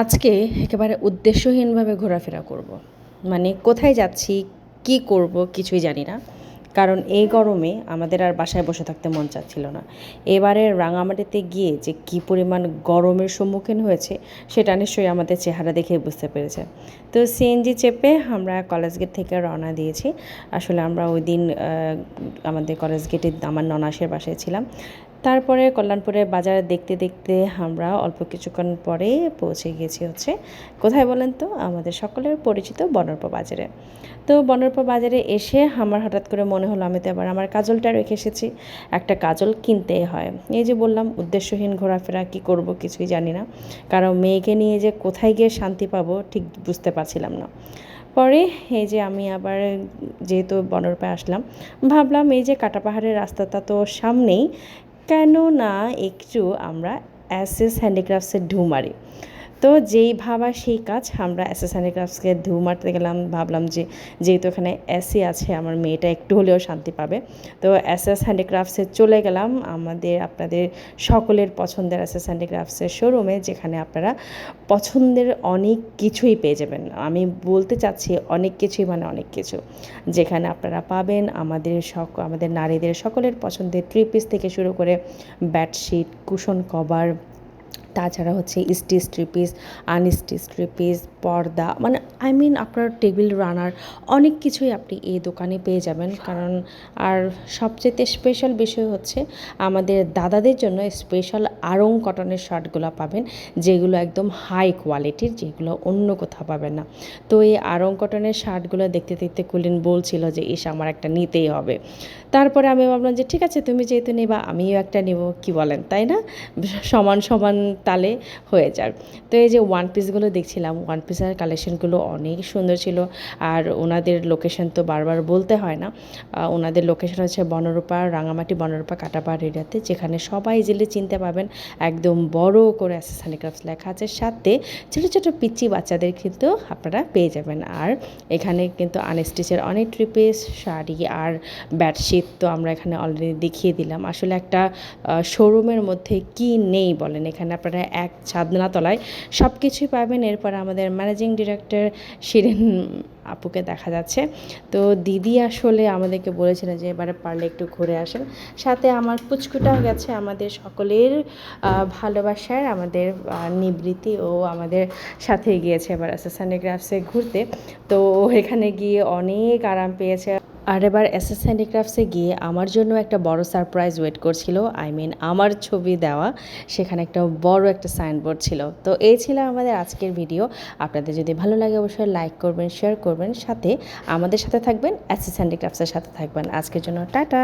আজকে একেবারে উদ্দেশ্যহীনভাবে ঘোরাফেরা করব। মানে কোথায় যাচ্ছি কি করব কিছুই জানি না কারণ এই গরমে আমাদের আর বাসায় বসে থাকতে মন চাচ্ছিল না। এবারে রাঙামাটিতে গিয়ে যে কি পরিমাণ গরমের সম্মুখীন হয়েছে, সেটা নিশ্চয়ই আমাদের চেহারা দেখে বুঝতে পেরেছে। তো সিএনজি চেপে আমরা কলেজ গেট থেকে রওনা দিয়েছি। আসলে আমরা ওই দিন আমাদের কলেজ গেটে আমার ননাসের বাসায় ছিলাম। তারপরে কল্যাণপুরের বাজার দেখতে দেখতে আমরা অল্প কিছুক্ষণ পরে পৌঁছে গেছি হচ্ছে, কোথায় বলেন তো? আমাদের সকলের পরিচিত বনর্প বাজারে। তো বনর্প বাজারে এসে আমার হঠাৎ করে মনে হলো আমি তো এবার আমার কাজলটা রেখে এসেছি, একটা কাজল কিনতে হয়। এই যে বললাম, উদ্দেশ্যহীন ঘোরাফেরা, কি করব কিছুই জানি না। কারণ মেয়েকে নিয়ে যে কোথায় গিয়ে শান্তি পাবো ঠিক বুঝতে পারছিলাম না। পরে এই যে আমি আবার যেহেতু বনরপায় আসলাম, ভাবলাম এই যে কাটা পাহাড়ের রাস্তাটা তো সামনেই কেন না একটু আমরা অ্যাসেস হ্যান্ডিক্রাফটসের ঢু মারি। তো যেই ভাবা সেই কাজ আমরা অ্যাসেস হ্যান্ডিক্রাফটসকে ধু মারতে গেলাম, ভাবলাম যে যেহেতু এখানে এসি আছে, আমার মেয়েটা একটু হলেও শান্তি পাবে। তো অ্যাসেস হ্যান্ডিক্রাফটসে চলে গেলাম আমাদের, আপনাদের সকলের পছন্দের অ্যাসেস হ্যান্ডিক্রাফটসের শোরুমে যেখানে আপনারা পছন্দের অনেক কিছুই পেয়ে যাবেন। আমি বলতে চাচ্ছি অনেক কিছুই মানে অনেক কিছু। যেখানে আপনারা পাবেন আমাদের সক, আমাদের নারীদের সকলের পছন্দের থ্রি পিস থেকে শুরু করে বেডশিট কুশন কভার তাছাড়া হচ্ছে স্টিচ ট্রিপিস আনস্টিচ ট্রিপিস পর্দা মানে আই মিন আপনার টেবিল রানার অনেক কিছুই আপনি এই দোকানে পেয়ে যাবেন। কারণ আর সবচেয়ে স্পেশাল বিষয় হচ্ছে আমাদের দাদাদের জন্য স্পেশাল আরং কটনের শার্টগুলো পাবেন, যেগুলো একদম হাই কোয়ালিটির যেগুলো অন্য কোথাও পাবেন না। তো এই আড়ং কটনের শার্টগুলো দেখতে দেখতে কুলিন বলছিল যে, ইস, আমার একটা নিতেই হবে। তারপরে আমি ভাবলাম যে, ঠিক আছে, তুমি যেহেতু নেবা, আমিও একটা নেব, কি বলেন, তাই না? সমান সমান তালে হয়ে যাক তো এই যে ওয়ান পিসগুলো দেখছিলাম ওয়ান পিসের কালেকশনগুলো অনেক সুন্দর ছিল। আর ওনাদের লোকেশন তো বারবার বলতে হয় না। ওনাদের লোকেশন হচ্ছে বনরূপা, রাঙামাটি বনরূপা, কাটাপাড় এরিয়াতে, যেখানে সবাই জেলে চিনতে পাবেন। একদম বড় করে অ্যাসেসানি ক্রাফটস লেখা আছে। সাথে ছোটো ছোটো পিচ্চি বাচ্চাদের কিন্তু আপনারা পেয়ে যাবেন। আর এখানে কিন্তু আনস্টিচের অনেক ট্রিপিস শাড়ি আর বেডশিট তো আমরা এখানে অলরেডি দেখিয়ে দিলাম। আসলে একটা শোরুমের মধ্যে কি নেই বলেন? এখানে আপনারা এক ছাদনাতলায় সব কিছুই পাবেন। এরপর আমাদের ম্যানেজিং ডিরেক্টর শিরিন আপুকে দেখা যাচ্ছে। তো দিদি আসলে আমাদেরকে বলেছিলেন যে এবারে পারলে একটু ঘুরে আসেন। সাথে আমার পুচকুটাও গেছে, আমাদের সকলের ভালোবাসার, আমাদের নিবৃতি নিবৃত্তি ও আমাদের সাথে গিয়েছে এবার অ্যাসেসানি গ্রাফসে ঘুরতে। তো এখানে গিয়ে অনেক আরাম পেয়েছে। আর এবার এস এস হ্যান্ডিক্রাফটসে গিয়ে আমার জন্য একটা বড় সারপ্রাইজ ওয়েট করছিল। আই মিন আমার ছবি দেওয়া, সেখানে একটা বড় একটা সাইনবোর্ড ছিল। তো এই ছিল আমাদের আজকের ভিডিও আপনাদের যদি ভালো লাগে অবশ্যই লাইক করবেন শেয়ার করবেন, সাথে আমাদের সাথে থাকবেন এস এস হ্যান্ডিক্রাফটসের সাথে থাকবেন। আজকের জন্য টাটা!